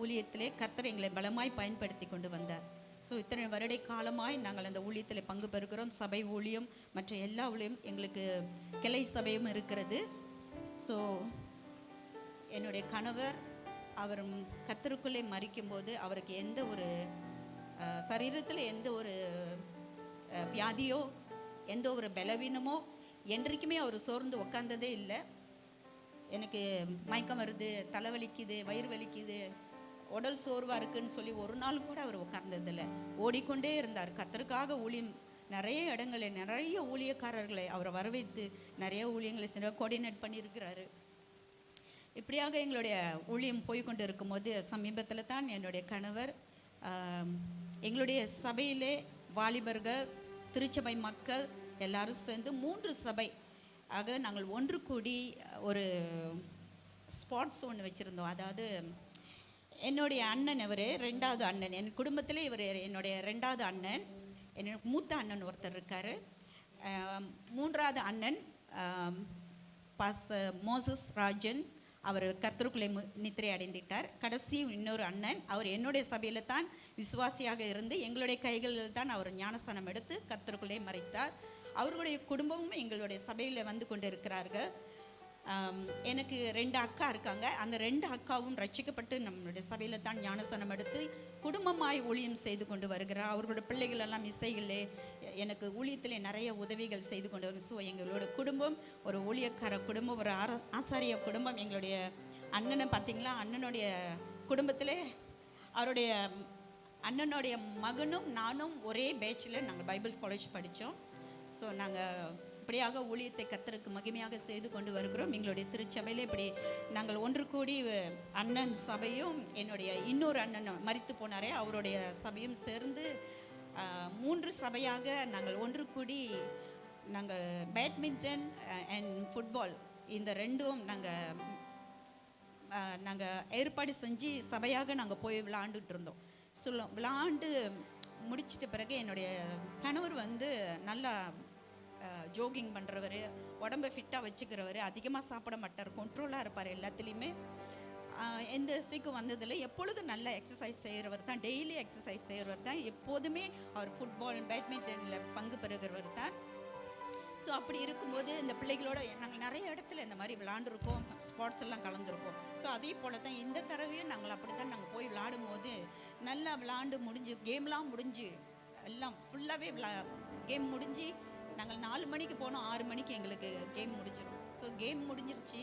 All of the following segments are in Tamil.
ஊழியத்திலே கர்த்தர் எங்களை பலமாய் பயன்படுத்தி கொண்டு வந்தார். ஸோ இத்தனை வருடை காலமாய் நாங்கள் அந்த ஊழியத்தில் பங்கு பெறுகிறோம். சபை ஊழியம் மற்ற எல்லா ஊழியம் எங்களுக்கு கிளை சபையும் இருக்கிறது. ஸோ என்னுடைய கணவர் அவர் கத்தருக்குள்ளே மறிக்கும்போது அவருக்கு எந்த ஒரு சரீரத்தில் எந்த ஒரு வியாதியோ எந்த ஒரு பலவீனமோ என்றைக்குமே அவர் சோர்ந்து உக்காந்ததே இல்லை. எனக்கு மயக்கம் வருது தலை வலிக்குது வயிறு வலிக்குது. உடல் சோர்வாக இருக்குன்னு சொல்லி ஒரு நாள் கூட அவர் உட்கார்ந்ததில்ல. ஓடிக்கொண்டே இருந்தார். கத்தருக்காக ஊழியம் நிறைய இடங்களில் நிறைய ஊழியக்காரர்களை அவரை வரவேற்று நிறைய ஊழியங்களை செஞ்ச கோஆர்டினேட் பண்ணியிருக்கிறாரு. இப்படியாக எங்களுடைய ஊழியம் போய்கொண்டு இருக்கும்போது சமீபத்தில் தான் என்னுடைய கணவர் எங்களுடைய சபையிலே வாலிபர்கள் திருச்சபை மக்கள் எல்லாரும் சேர்ந்து மூன்று சபை ஆக நாங்கள் ஒன்று கூடி ஒரு ஸ்பாட்ஸ் ஒன்று வச்சுருந்தோம். அதாவது என்னுடைய அண்ணன் அவர் ரெண்டாவது அண்ணன். என் குடும்பத்திலே இவர் என்னுடைய ரெண்டாவது அண்ணன். என்னோட மூத்த அண்ணன் ஒருத்தர் இருக்கார். மூன்றாவது அண்ணன் பாஸ் மோசஸ் ராஜன். அவர் கர்த்தருக்குள்ளே மு- நித்திரை அடைந்துட்டார் கடைசி இன்னொரு அண்ணன். அவர் என்னுடைய சபையில் தான் விசுவாசியாக இருந்து எங்களுடைய கைகளில் தான் அவர் ஞானஸ்தானம் எடுத்து கர்த்தருக்குள்ளே மறைத்தார். அவர்களுடைய குடும்பமும் எங்களுடைய சபையில் வந்து கொண்டு இருக்கிறார்கள் எனக்கு ரெண்டு அக்கா இருக்காங்க. அந்த ரெண்டு அக்காவும் ரட்சிக்கப்பட்டு நம்மளுடைய சபையில் தான் ஞானசனம் எடுத்து குடும்பமாய் ஊழியம் செய்து கொண்டு வருகிறார் அவர்களோட பிள்ளைகள் எல்லாம் இசைகளே எனக்கு ஊழியத்திலே நிறைய உதவிகள் செய்து கொண்டு வரும் ஸோ எங்களோட குடும்பம் ஒரு ஊழியக்கார குடும்பம் ஒரு ஆர ஆசாரிய குடும்பம் எங்களுடைய அண்ணனை பார்த்தீங்களா? அண்ணனுடைய குடும்பத்திலே அவருடைய அண்ணனுடைய மகனும் நானும் ஒரே பேச்சில் நாங்கள் பைபிள் காலேஜ் படித்தோம் ஸோ நாங்கள் இப்படியாக ஊழியத்தை கத்தருக்கு மகிமையாக செய்து கொண்டு வருகிறோம். எங்களுடைய திருச்சபையில் இப்படி நாங்கள் ஒன்று கூடி அண்ணன் சபையும் என்னுடைய இன்னொரு அண்ணன் மறித்து போனாரே அவருடைய சபையும் சேர்ந்து மூன்று சபையாக நாங்கள் ஒன்று கூடி நாங்கள் பேட்மிண்டன் அண்ட் ஃபுட்பால் இந்த ரெண்டும் நாங்கள் நாங்கள் ஏற்பாடு செஞ்சு சபையாக நாங்கள் போய் விளாண்டுட்டு இருந்தோம். சொல்லும் விளாண்டு முடிச்சிட்ட பிறகு என்னுடைய கணவர் வந்து நல்லா ஜோகிங் பண்ணுறவர் உடம்பை ஃபிட்டாக வச்சுக்கிறவர் அதிகமாக சாப்பிட மாட்டார் கண்ட்ரோலாக இருப்பார் எல்லாத்துலேயுமே. எந்த சீக்கும் வந்ததில்லை எப்பொழுதும் நல்ல எக்ஸசைஸ் செய்கிறவர் தான் டெய்லி எக்ஸசைஸ் செய்கிறவர் தான் எப்போதுமே அவர் ஃபுட்பால் பேட்மிண்டனில் பங்கு பெறுகிறவர் தான். ஸோ அப்படி இருக்கும்போது இந்த பிள்ளைகளோட நாங்கள் நிறைய இடத்துல இந்த மாதிரி விளாண்டுருக்கோம் ஸ்போர்ட்ஸ் எல்லாம் கலந்துருக்கோம். ஸோ அதே போல் தான் இந்த தடவையும் நாங்கள் அப்படி தான் நாங்கள் போய் விளாடும் போது நல்லா விளாண்டு முடிஞ்சு கேம்லாம் முடிஞ்சு எல்லாம் ஃபுல்லாகவே விளா கேம் முடிஞ்சு நாங்கள் நாலு மணிக்கு போனோம் ஆறு மணிக்கு எங்களுக்கு கேம் முடிஞ்சிடும் ஸோ கேம் முடிஞ்சிருச்சு.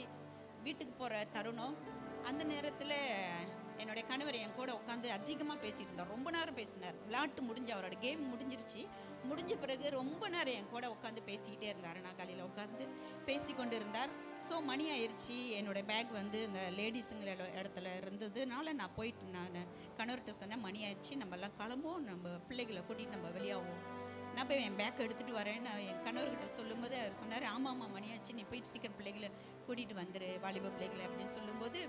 வீட்டுக்கு போகிற தருணம். அந்த நேரத்தில் என்னுடைய கணவர் என் கூட உட்காந்து அதிகமாக பேசிகிட்டு இருந்தார். ரொம்ப நேரம் பேசினார். விளையாட்டு முடிஞ்சு அவரோட கேம் முடிஞ்சிருச்சு. முடிஞ்ச பிறகு ரொம்ப நேரம் என் கூட உட்காந்து பேசிக்கிட்டே இருந்தார். நான் காலையில் உட்காந்து பேசி கொண்டு இருந்தார். ஸோ மணி ஆயிடுச்சு என்னோடய பேக் வந்து இந்த லேடிஸுங்கள இடத்துல இருந்ததுனால நான் போயிட்டு நான் கணவர்கிட்ட சொன்னேன் மணி ஆயிடுச்சு நம்மலாம் கிளம்புவோம். நம்ம பிள்ளைகளை கூட்டிகிட்டு நம்ம வெளியாகும் நான் போய் என் பேக் எடுத்துகிட்டு வரேன்னு என் கணவர்கிட்ட சொல்லும்போது அவர் சொன்னார் ஆமாம் ஆமாம் மணியாச்சு நீ போயிட்டு சீக்கிரம் பிள்ளைகளை கூட்டிகிட்டு வந்துரு வாலிப பிள்ளைகளை அப்படின்னு சொல்லும்போது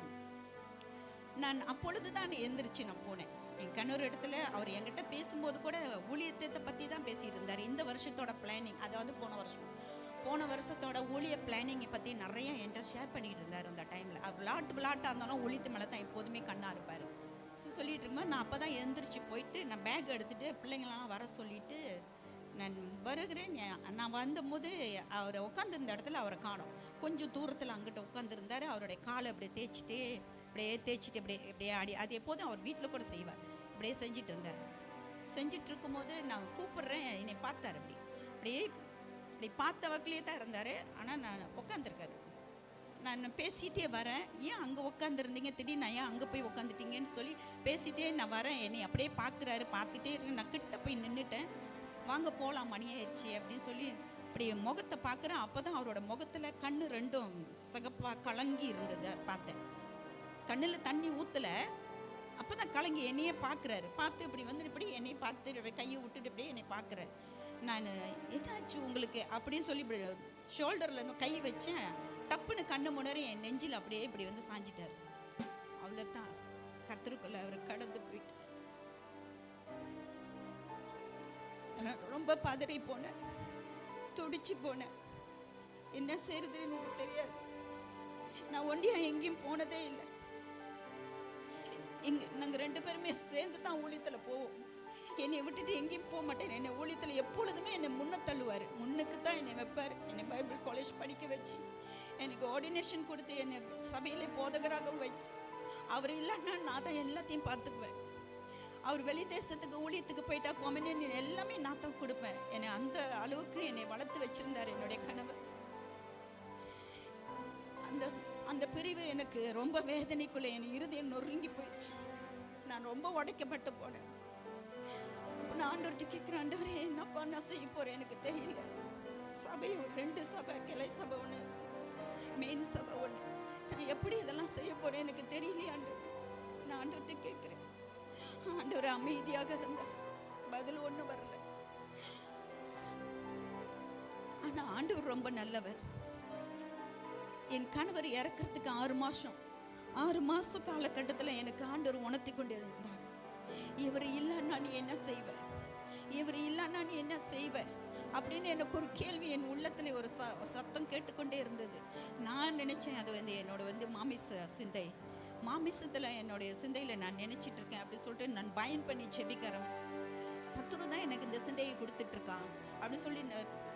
நான் அப்பொழுது தான் எந்திரிச்சு நான் போனேன். என் கணவர் இடத்துல அவர் என்கிட்ட பேசும்போது கூட ஊழியத்தை பற்றி தான் பேசிகிட்டு இருந்தார். இந்த வருஷத்தோட பிளானிங் அதாவது போன வருஷம் போன வருஷத்தோட ஊழிய பிளானிங்கை பற்றி நிறைய என்கிட்ட ஷேர் பண்ணிகிட்டு இருந்தார் அந்த டைமில் விளாட்டு விளாட்டாக இருந்தாலும் ஒழித்து மேலே தான் எப்போதுமே கண்ணாக இருப்பார். ஸோ சொல்லிட்டு இருக்கும்போது நான் அப்போ தான் எழுந்திரிச்சு போயிட்டு நான் பேக் எடுத்துகிட்டு பிள்ளைங்களெல்லாம் வர சொல்லிவிட்டு நான் வருகிறேன். நான் வந்தபோது அவர் உட்காந்துருந்த இடத்துல அவரை காணோம். கொஞ்சம் தூரத்தில் அங்கிட்ட உட்காந்துருந்தார் அவருடைய காலை அப்படியே தேய்ச்சிட்டு அப்படியே தேய்ச்சிட்டு அப்படியே அப்படியே ஆடி அது எப்போதும் அவர் வீட்டில் கூட செய்வார். அப்படியே செஞ்சிட்டு இருந்தார். செஞ்சிட்டு இருக்கும்போது நான் கூப்பிட்றேன் என்னை பார்த்தார் அப்படி. அப்படியே இப்படி பார்த்த வக்கிலே தான் இருந்தார். ஆனால் நான் உட்காந்துருக்காரு நான் பேசிகிட்டே வரேன். ஏன் அங்கே உட்காந்துருந்தீங்க திடீர்னு நான் ஏன் அங்கே போய் உட்காந்துட்டீங்கன்னு சொல்லி பேசிட்டே நான் வரேன். என்னை அப்படியே பார்க்குறாரு பார்த்துட்டே இருக்கு நான் கிட்ட போய் நின்றுட்டேன் வாங்க போகலாம் மணி ஆயிடுச்சு அப்படின்னு சொல்லி இப்படி முகத்தை பார்க்குறேன். அப்போ தான் அவரோட முகத்தில் கண் ரெண்டும் சிகப்பாக கலங்கி இருந்ததை பார்த்தேன். கண்ணில் தண்ணி ஊற்றலை அப்போ தான் கலங்கி என்னையே பார்க்குறாரு. பார்த்து இப்படி வந்து இப்படி என்னை பார்த்து கையை விட்டுட்டு இப்படியே என்னை பார்க்குறாரு. நான் என்னாச்சு உங்களுக்கு? அப்படின்னு சொல்லி இப்படி ஷோல்டரில் இருந்து கை வச்சேன். டப்புன்னு கண்ணு முன்னரே என் நெஞ்சில் அப்படியே இப்படி வந்து சாஞ்சிட்டார். அவ்வளோதான் கத்தருக்குள்ள அவர் கடந்து போயிட்டு நான் ரொம்ப பதறி போனேன். துடிச்சு போனேன். என்ன செய்யறதுன்னு எனக்கு தெரியாது. நான் ஒண்டியா எங்கேயும் போனதே இல்லை. இங்கே நாங்கள் ரெண்டு பேருமே சேர்ந்து தான் ஊழியத்தில் போவோம். என்னை விட்டுட்டு எங்கேயும் போக மாட்டேன். என்னை ஊழியத்தில் எப்பொழுதுமே என்னை முன்ன தள்ளுவார். முன்னுக்கு தான் என்னை வைப்பார். என்னை பைபிள் காலேஜ் படிக்க வச்சு எனக்கு ஆர்டினேஷன் கொடுத்து என்னை சபையில் போதகராகவும் வச்சு அவர் இல்லைன்னா நான் தான் எல்லாத்தையும் பார்த்துக்குவேன். அவர் வெளி தேசத்துக்கு ஊழியத்துக்கு போயிட்டா கொமினியன் எல்லாமே நான் தான் கொடுப்பேன். என்னை அந்த அளவுக்கு என்னை வளர்த்து வச்சிருந்தார் என்னுடைய கணவர். அந்த அந்த பிரிவு எனக்கு ரொம்ப வேதனைக்குள்ளே என் இருதயம் நொறுங்கி போயிடுச்சு. நான் ரொம்ப உடைக்கப்பட்டு போனேன். நான் ஆண்டவர்கிட்ட கேட்குறேன் ஆண்டவரே என்னப்பா நான் செய்ய போகிறேன் எனக்கு தெரியல. சபை ஒரு ரெண்டு சபை கிளை சபை ஒன்று மெயின் சபை ஒன்று நான் எப்படி இதெல்லாம் செய்ய போகிறேன் எனக்கு தெரியலையாண்டு. நான் ஆண்டவர்கிட்ட கேட்குறேன் ஆண்டவர் அமைதியாக இருந்தார் பதில் ஒன்றும் வரல. ஆனால் ஆண்டவர் ரொம்ப நல்லவர். என் கணவர் இறக்கிறதுக்கு ஆறு மாதம் ஆறு மாதம் காலகட்டத்தில் எனக்கு ஆண்டவர் உணர்த்தி கொண்டே இருந்தார். இவர் இல்லைன்னா நீ என்ன செய்வ? இவர் இல்லைன்னா நீ என்ன செய்வ? அப்படின்னு எனக்கு ஒரு கேள்வி என் உள்ளத்தில் ஒரு ச சத்தம் கேட்டுக்கொண்டே இருந்தது. நான் நினச்சேன் அது வந்து என்னோட வந்து மாமிச சிந்தை. மாமிசத்தில் என்னுடைய சிந்தையில் நான் நினச்சிட்டு இருக்கேன் அப்படி சொல்லிட்டு நான் பயன் பண்ணி செபிக்கிறேன். சத்துரு தான் எனக்கு இந்த சிந்தையை கொடுத்துட்டு இருக்கான் அப்படின்னு சொல்லி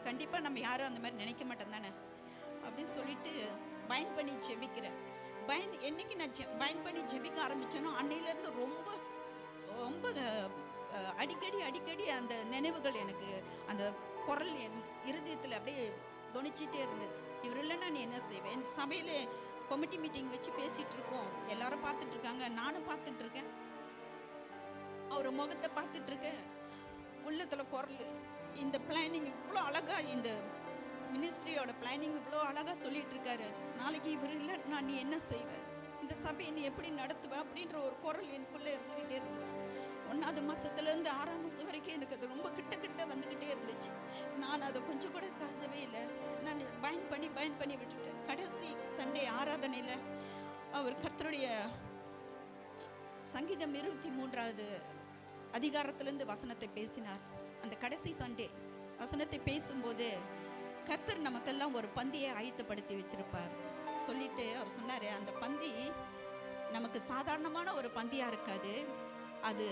கண்டிப்பாக நம்ம யாரும் அந்த மாதிரி நினைக்க மாட்டோம் தானே? அப்படின்னு சொல்லிட்டு பயன் பண்ணி ஜெபிக்கிறேன் பயன் என்னைக்கு நான் ஜெ பயன் பண்ணி ஜெபிக்க ஆரம்பித்தேனோ அன்னையிலேருந்து ரொம்ப ரொம்ப அடிக்கடி அடிக்கடி அந்த நினைவுகள் எனக்கு அந்த குரல் என் இருதயத்தில் அப்படியே துணிச்சிட்டே இருந்தது. இவர் இல்லைன்னா நான் என்ன செய்வேன்? என் சபையில் கமிட்டி மீட்டிங் வச்சு பேசிகிட்டு இருக்கோம் எல்லாரும் பார்த்துட்டு இருக்காங்க நானும் பார்த்துட்டு இருக்கேன் அவர் முகத்தை பார்த்துட்டு இருக்கேன் உள்ளத்தில் குரல். இந்த பிளானிங் இவ்வளோ அழகா இந்த மினிஸ்ட்ரியோட பிளானிங் இவ்வளோ அழகா சொல்லிட்டு இருக்காரு நாளைக்கு இவர் இல்லை நான் நீ என்ன செய்வ? இந்த சபையை நீ எப்படி நடத்துவ? அப்படின்ற ஒரு குரல் எனக்குள்ளே இருந்துக்கிட்டே இருந்துச்சு. ஒன்றாவது மாதத்துலேருந்து ஆறாம் மாதம் வரைக்கும் எனக்கு அது ரொம்ப கிட்ட கிட்ட வந்துக்கிட்டே இருந்துச்சு. நான் அதை கொஞ்சம் கூட கருதவே இல்லை. நான் பயன் பண்ணி பயன் பண்ணி விட்டுட்டேன். கடைசி சண்டே ஆராதனையில் அவர் கர்த்தருடைய சங்கீதம் இருபத்தி மூன்றாவது அதிகாரத்திலிருந்து வசனத்தை பேசினார். அந்த கடைசி சண்டே வசனத்தை பேசும்போது கர்த்தர் நமக்கெல்லாம் ஒரு பந்தியை ஆயத்தப்படுத்தி வச்சிருப்பார். சொல்லிட்டு அவர் சொன்னார் அந்த பந்தி நமக்கு சாதாரணமான ஒரு பந்தியாக இருக்காது. அது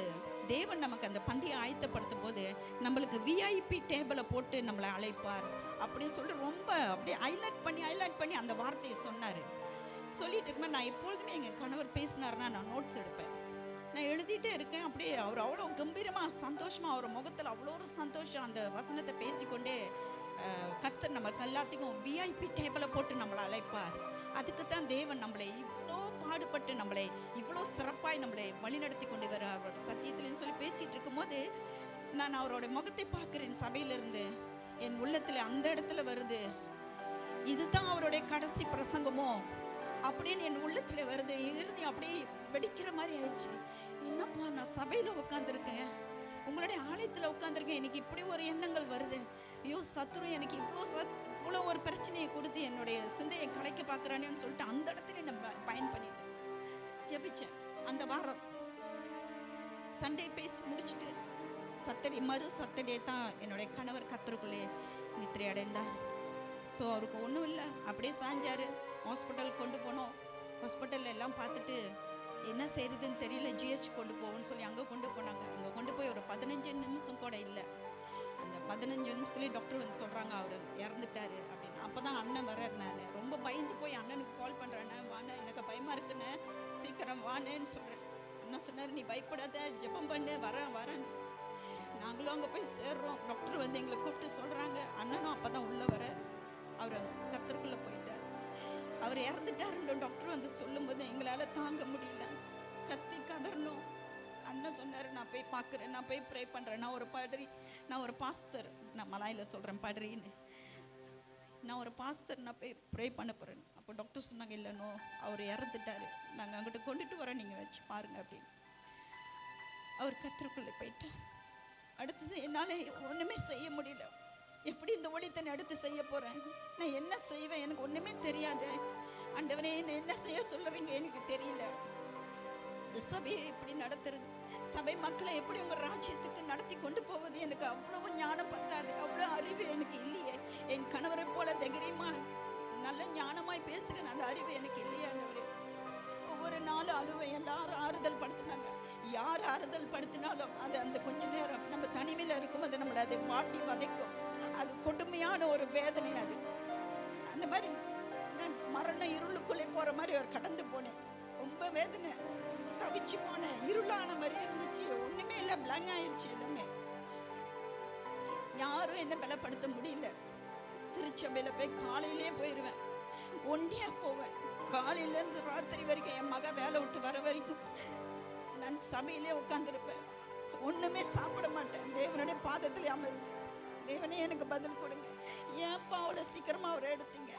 தேவன் நமக்கு அந்த பந்தியை ஆயத்தப்படுத்தும் போது நம்மளுக்கு விஐபி டேபிளை போட்டு நம்மளை அழைப்பார். அப்படின்னு சொல்லிட்டு ரொம்ப அப்படியே ஹைலைட் பண்ணி ஹைலைட் பண்ணி அந்த வார்த்தையை சொன்னார். சொல்லிட்டு இருக்கும்போது நான் எப்பொழுதுமே எங்கள் கணவர் பேசினார்னா நான் நோட்ஸ் எடுப்பேன். நான் எழுதிட்டே இருக்கேன். அப்படியே அவர் அவ்வளோ கம்பீரமாக சந்தோஷமாக அவர் முகத்தில் அவ்வளோ ஒரு சந்தோஷம் அந்த வசனத்தை பேசிக்கொண்டே கத்தர் நம்ம நமக்கு எல்லாத்துக்கும் விஐபி டேபிளை போட்டு நம்மளை அழைப்பார். அதுக்கு தான் தேவன் நம்மளை இவ்வளோ பாடுபட்டு நம்மளை இவ்வளோ சிறப்பாய் நம்மளை வழிநடத்தி கொண்டு வர அவரோட சத்தியத்தில்னு சொல்லி பேசிகிட்டு இருக்கும்போது நான் அவரோட முகத்தை பார்க்குறேன் சபையிலிருந்து. என் உள்ளத்தில் அந்த இடத்துல வருது. இதுதான் அவருடைய கடைசி பிரசங்கமோ? அப்படின்னு என் உள்ளத்தில் வருது. இறுதி அப்படியே வெடிக்கிற மாதிரி ஆயிடுச்சு. என்னப்பா நான் சபையில் உட்காந்துருக்கேன் உங்களுடைய ஆலயத்தில் உட்காந்துருக்கேன் எனக்கு இப்படி ஒரு எண்ணங்கள் வருது. ஐயோ சத்துரு எனக்கு இவ்வளோ சத் இவ்வளோ ஒரு பிரச்சனையை கொடுத்து என்னுடைய சிந்தையை கலைக்க பார்க்குறானேன்னு சொல்லிட்டு அந்த இடத்துல நான் பயன் பண்ணிட்டேன் ஜெபிச்சேன். அந்த வாரம் சண்டே பேசி முடிச்சுட்டு சத்தடே மறு சத்தடியே தான் என்னுடைய கணவர் கத்தருக்குள்ளே நித்திரை அடைந்தார். ஸோ அவருக்கு ஒன்றும் இல்லை. அப்படியே சாஞ்சார். ஹாஸ்பிட்டல் கொண்டு போனோம். ஹாஸ்பிட்டலில் எல்லாம் பார்த்துட்டு என்ன செய்கிறதுன்னு தெரியல. ஜிஹெச் கொண்டு போவோம்னு சொல்லி அங்கே கொண்டு போனாங்க. அங்கே கொண்டு போய் ஒரு பதினஞ்சு நிமிஷம் கூட இல்லை. பதினஞ்சு நிமிஷத்துலேயே டாக்டர் வந்து சொல்கிறாங்க அவர் இறந்துட்டாரு அப்படின்னு. அப்போ தான் அண்ணன் வரார் நான். ரொம்ப பயந்து போய் அண்ணனுக்கு கால் பண்ணுறேன் வாண்ணே எனக்கு பயமாக இருக்குன்னு சீக்கிரம் வானேன்னு சொல்கிறேன் அண்ணன் சொன்னார் நீ பயப்படாத ஜெபம் பண்ணு வரேன் வரேன். நாங்களும் அங்கே போய் சேர்றோம். டாக்டர் வந்து எங்களை கூப்பிட்டு சொல்கிறாங்க அண்ணனும் அப்போ தான் உள்ளே வர அவர் கத்தருக்குள்ளே போயிட்டார். அவர் இறந்துட்டாருன்ற டாக்டர் வந்து சொல்லும்போது எங்களால் தாங்க முடியல. அண்ணன் சொன்னார் நான் போய் பார்க்குறேன் நான் போய் ப்ரே பண்ணுறேன் நான் ஒரு படரி நான் ஒரு பாஸ்தர் நான் மலாயில் சொல்கிறேன் படரின்னு நான் ஒரு பாஸ்தர் நான் போய் ப்ரே பண்ண போகிறேன் அப்போ டாக்டர் சொன்னாங்க இல்லைனோ அவர் இறந்துட்டாரு. நாங்கள் அங்கிட்ட கொண்டுட்டு வரோம் நீங்கள் வச்சு பாருங்க அப்படின்னு. அவர் கத்திரக்குள்ளே போயிட்டார். அடுத்தது என்னால் ஒன்றுமே செய்ய முடியல. எப்படி இந்த ஒளித்தனை அடுத்து செய்ய போகிறேன் நான் என்ன செய்வேன்? எனக்கு ஒன்றுமே தெரியாது. ஆண்டவரே என்ன என்ன செய்ய சொல்லுறீங்க எனக்கு தெரியல. சபையை இப்படி நடத்துறது. சபை மக்களை எப்படி உங்கள் ராஜ்யத்துக்கு நடத்தி கொண்டு போவது? எனக்கு அவ்வளவு ஞானம் பத்தாது. அவ்வளோ அறிவு எனக்கு இல்லையே. என் கணவரை போல தைரியமா நல்ல ஞானமாய் பேசுகிற அந்த அறிவு எனக்கு இல்லையே ஆண்டவரே. ஒவ்வொரு நாளும் அழுவை எல்லாரும் ஆறுதல் படுத்தினாங்க. யார் ஆறுதல் படுத்தினாலும் அது அந்த கொஞ்ச நேரம் நம்ம தனிமையில் இருக்கும்போது நம்மளை அதை பாட்டி வதைக்கும். அது கொடுமையான ஒரு வேதனை அது. அந்த மாதிரி நான் மரண இருளுக்குள்ளே போற மாதிரி ஒரு கடந்து போனேன். ரொம்ப வேதனை. தவிச்சு போனேன் இருளான மாதிரி இருந்துச்சு. ஒண்ணுமே இல்லை பிளங் ஆயிடுச்சு எல்லாமே. யாரும் என்ன பலப்படுத்த முடியல. திருச்சபையில போய் காலையிலே போயிடுவேன் ஒண்டியா போவேன். காலையில இருந்து ராத்திரி வரைக்கும் என் மக வேலை விட்டு வர வரைக்கும் நான் சபையிலே உட்காந்துருப்பேன் ஒண்ணுமே சாப்பிட மாட்டேன். தேவனுடைய பாதத்திலே அமர்ந்து. தேவனே எனக்கு பதில் கொடுங்க. ஏன்ப்பா அவ்வளோ சீக்கிரமா அவரை எடுத்தீங்க?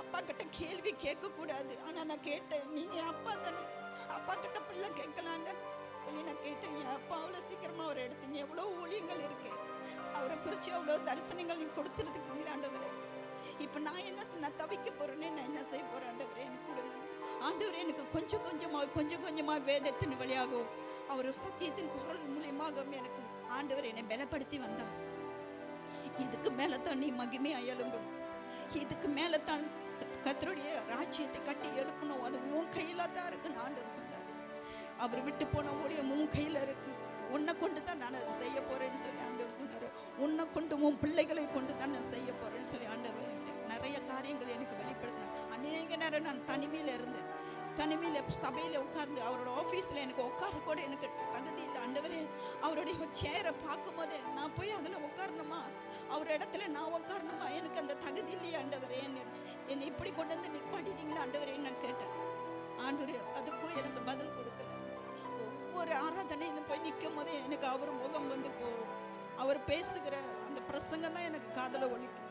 அப்பா கிட்ட கேள்வி கேட்கக்கூடாது. ஆனால் ஆனா நான் கேட்டேன் நீங்க அப்பா தானே? அப்பா கிட்ட பிள்ளை கேட்கலான்னு சொல்லி நான் கேட்டேன் என் அப்பா அவ்வளோ சீக்கிரமா அவரை எடுத்தீங்க எவ்வளோ ஊழியங்கள் இருக்கு? அவரை குறித்து அவ்வளோ தரிசனங்கள் நீ கொடுத்துருதுக்குங்களே ஆண்டவர்? இப்போ நான் என்ன நான் தவிக்க போறேனே நான் என்ன செய்ய போகிறேன் ஆண்டவரே எனக்கு கொடுங்க. ஆண்டவர் எனக்கு கொஞ்சம் கொஞ்சமாக கொஞ்சம் கொஞ்சமாக வேதத்தின் வழியாகவும் அவர் சத்தியத்தின் குரல் மூலியமாகவும் எனக்கு ஆண்டவர் என்னை பலப்படுத்தி வந்தார். இதுக்கு மேலே தான் நீ மகிமையாக எழும்பணும் இதுக்கு மேலே தான் கத்தருடைய ராஜ்யத்தை கட்டி எழுப்பணும். அது உன் கையில் தான் இருக்குன்னு ஆண்டவர் சொன்னார். அவர் விட்டு போன ஊழியம் உன் கையில் இருக்கு. உன்னை கொண்டு தான் நான் அதை செய்ய போறேன்னு சொல்லி ஆண்டவர் சொன்னார். உன்னை கொண்டு உன் பிள்ளைகளை கொண்டு தான் நான் செய்ய போறேன்னு சொல்லி ஆண்டவர் நிறைய காரியங்கள் எனக்கு வெளிப்படுத்தினார். அநேக நேரம் நான் தனிமையில் இருந்தேன். தனிமையில் சபையில் உட்கார்ந்து அவரோட ஆஃபீஸில் எனக்கு உட்கார கூட எனக்கு தகுதி இல்லை. ஆண்டவரே அவருடைய சேரை பார்க்கும்போது நான் போய் அதில் உட்காரணுமா? அவர் இடத்துல நான் உட்காரணுமா எனக்கு அந்த தகுதி இல்லையா ஆண்டவரே. என்னை என்னை இப்படி கொண்டு வந்து நிப்பாட்டிட்டீங்களா ஆண்டவரே நான் கேட்டேன். ஆண்டவரே அதுக்கும் எனக்கு பதில் கொடுக்கல. ஒவ்வொரு ஆராதனையிலும் போய் நிற்கும் போதே எனக்கு அவர் முகம் வந்து போகும் அவர் பேசுகிற அந்த பிரசங்கம் தான் எனக்கு காதல ஒழிக்கும்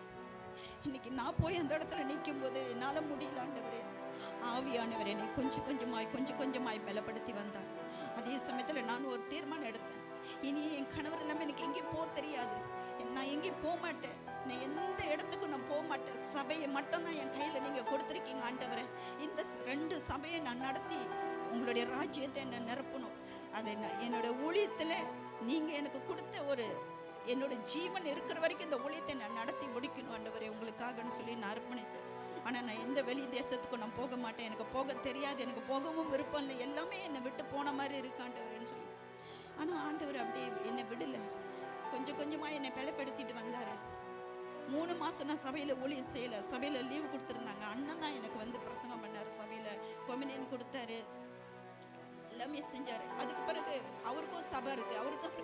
இன்னைக்கு நான் போய் அந்த இடத்துல நிற்கும் போது என்னால் முடியல ஆண்டவரே. ஆவியானவர் என்னை கொஞ்சம் கொஞ்சமாய் கொஞ்சம் கொஞ்சமாய் பலப்படுத்தி வந்தார் அதே சமயத்தில் நான் ஒரு தீர்மானம் எடுத்தேன். இனி என் கணவர் இல்லாமல் எனக்கு எங்கேயும் போக தெரியாது. நான் எங்கேயும் போக மாட்டேன். நான் எந்த இடத்துக்கும் நான் போக மாட்டேன். சபையை மட்டும்தான் என் கையில் நீங்கள் கொடுத்துருக்கீங்க ஆண்டவரை. இந்த ரெண்டு சபையை நான் நடத்தி உங்களுடைய ராஜ்யத்தை என்ன நிரப்பணும். அதை நான் என்னோட ஊழியத்தில் நீங்கள் எனக்கு கொடுத்த ஒரு என்னோட ஜீவன் இருக்கிற வரைக்கும் இந்த ஊழியத்தை நான் நடத்தி முடிக்கணும் ஆண்டவரை. உங்களுக்காகன்னு சொல்லி நான் அர்ப்பணித்தேன் ஆனால் நான் எந்த வெளி தேசத்துக்கும் நான் போக மாட்டேன். எனக்கு போக தெரியாது. எனக்கு போகவும் விருப்பம் இல்லை. எல்லாமே என்னை விட்டு போன மாதிரி இருக்காண்டவர்னு சொல்லி. ஆனால் ஆண்டவர் அப்படியே என்னை விடலை. கொஞ்சம் கொஞ்சமாக என்னை பிழைப்படுத்திட்டு வந்தார். மூணு மாதம் நான் சபையில் ஊழியம் செய்யலை. சபையில் லீவ் கொடுத்துருந்தாங்க. அண்ணன் தான் எனக்கு வந்து பிரசங்கம் பண்ணார் சபையில். கொமினியன் கொடுத்தாரு. எல்லாமே செஞ்சார். அதுக்கு பிறகு அவருக்கும் சபை இருக்குது அவருக்கும்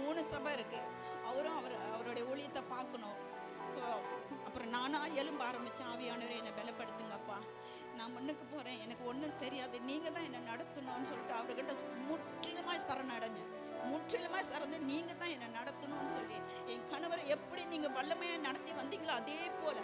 மூணு சபை இருக்குது அவரும் அவர் அவருடைய ஊழியத்தை பார்க்கணும். ஸோ அப்புறம் நானாக எலும்ப ஆரம்பித்தேன் ஆவியானவர் என்னை பலப்படுத்துங்கப்பா. நான் முன்னுக்கு போகிறேன் எனக்கு ஒன்றும் தெரியாது. நீங்கள் தான் என்னை நடத்தணும்னு சொல்லிட்டு அவர்கிட்ட முட் முற்றிலுமாய் சறந்து நீங்கள் தான் என்னை நடத்தணும்னு சொல்லி என் கணவரை எப்படி நீங்கள் வல்லமையாக நடத்தி வந்தீங்களோ அதே போல்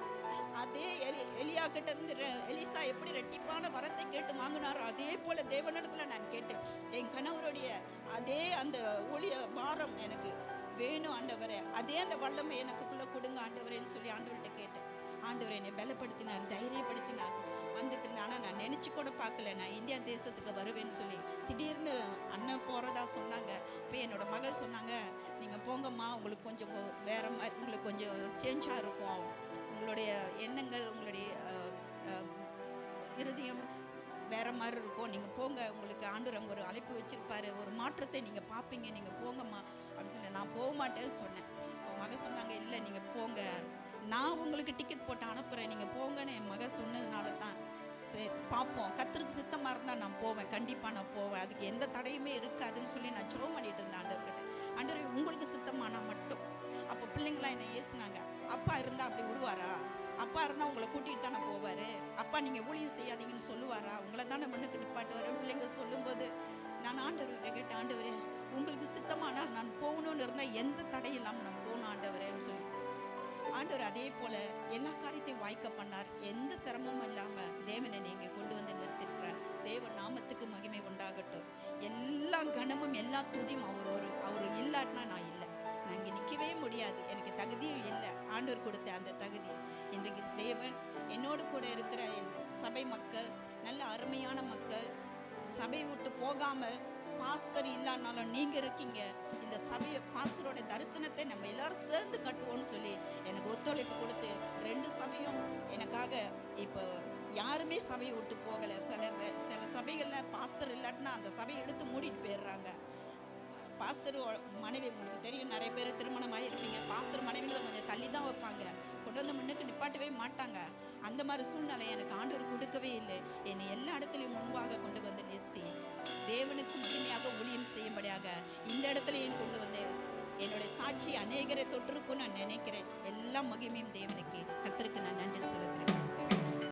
அதே எலி எலியா கிட்ட இருந்து ரெ- எலிசா எப்படி ரெட்டிப்பான வரத்தை கேட்டு வாங்கினாரோ அதே போல தேவனிடத்துல நான் கேட்டேன். என் கணவருடைய அதே அந்த ஒளிய பாரம் எனக்கு வேணும் ஆண்டவரே அதே அந்த வல்லமை எனக்குள்ளே கொடுங்க ஆண்டவரேன்னு சொல்லி ஆண்டவர்கிட்ட கேட்டேன். ஆண்டவர் என்னை பலப்படுத்தினார் தைரியப்படுத்தினார். வந்துட்டு ஆனால் நான் நினச்சி கூட பார்க்கல நான் இந்தியா தேசத்துக்கு வருவேன்னு சொல்லி கொஞ்சம் வேற மாதிரி உங்களுக்கு கொஞ்சம் சேஞ்சாக இருக்கும். உங்களுடைய எண்ணங்கள் உங்களுடைய இருதயம் வேற மாதிரி இருக்கும். நீங்கள் போங்க உங்களுக்கு ஆண்டவர் ஒரு அழைப்பு வச்சிருப்பாரு. ஒரு மாற்றத்தை நீங்கள் பார்ப்பீங்க. நீங்கள் போங்கம்மா அப்படின்னு சொன்னேன் நான் போக மாட்டேன்னு சொன்னேன். இப்போ மக சொன்னாங்க இல்லை நீங்கள் போங்க. நான் உங்களுக்கு டிக்கெட் போட்டு அனுப்புகிறேன் நீங்கள் போங்கன்னு என் மக சொன்னதுனால தான். சரி பார்ப்போம். கத்திற்கு சித்தமாக இருந்தால் நான் போவேன். கண்டிப்பாக நான் போவேன். அதுக்கு எந்த தடையுமே இருக்காதுன்னு சொல்லி நான் ஜோ அப்போ என்னை ஏசுனாங்க. அப்பா இருந்தால் அப்படி விடுவாரா? அப்பா இருந்தால் உங்களை கூட்டிகிட்டு தானே போவார்? அப்பா நீங்கள் ஊழியம் செய்யாதீங்கன்னு சொல்லுவாரா? உங்களை தானே மண்ணுக்கு நிப்பாட்டுவார் பிள்ளைங்க சொல்லும்போது நான் ஆண்டவர்கிட்ட கேட்டேன் ஆண்டவர் உங்களுக்கு சித்தமானால் நான் போகணும்னு இருந்தால் எந்த தடை இல்லாமல் நான் போகணும் ஆண்டவரேன்னு சொல்லி. ஆண்டவர் அதே போல எல்லா காரியத்தையும் வாய்க்க பண்ணார். எந்த சிரமமும் இல்லாம தேவனை நீங்க கொண்டு வந்து நிறுத்திருக்கிறார் தேவ நாமத்துக்கு மகிமை உண்டாகட்டும். எல்லா கணமும் எல்லா துதியும் அவர் ஒரு அவர் இல்லாட்டினா நான் இல்லை முடியாது. எனக்கு தகுதியும் இல்லை. ஆண்டவர் கொடுத்த அந்த தகுதி. இன்றைக்கு தேவன் என்னோடு கூட இருக்கிற என் சபை மக்கள் நல்ல அருமையான மக்கள் சபை விட்டு போகாமல் பாஸ்தர் இல்லானாலும் நீங்கள் இருக்கீங்க. இந்த சபையை பாஸ்தரோட தரிசனத்தை நம்ம எல்லாரும் சேர்ந்து கட்டுவோம்னு சொல்லி எனக்கு ஒத்துழைப்பு கொடுத்து ரெண்டு சபையும் எனக்காக இப்போ யாருமே சபையை விட்டு போகலை. சில சில சபைகளில் பாஸ்தர் இல்லாட்டினா அந்த சபையை எடுத்து மூடிட்டு போயிடுறாங்க. பாஸ்டர் மனைவி உங்களுக்கு தெரியும் நிறைய பேர் திருமணமாக இருப்பீங்க பாஸ்டர் மனைவிகளை கொஞ்சம் தள்ளி தான் வைப்பாங்க. கொண்டு வந்து முன்னுக்கு நிப்பாட்டவே மாட்டாங்க. அந்த மாதிரி சூழ்நிலை எனக்கு ஆண்டவர் கொடுக்கவே இல்லை. என்னை எல்லா இடத்துலையும் முன்பாக கொண்டு வந்து நிறுத்தி தேவனுக்கு முழுமையாக ஊழியம் செய்யும்படியாக இந்த இடத்துலையும் கொண்டு வந்து என்னுடைய சாட்சி அநேகரை தொற்றுக்கும் நான் நினைக்கிறேன். எல்லா மகிமையும் தேவனுக்கு. கர்த்தருக்கு நான் நன்றி செலுத்துகிறேன்.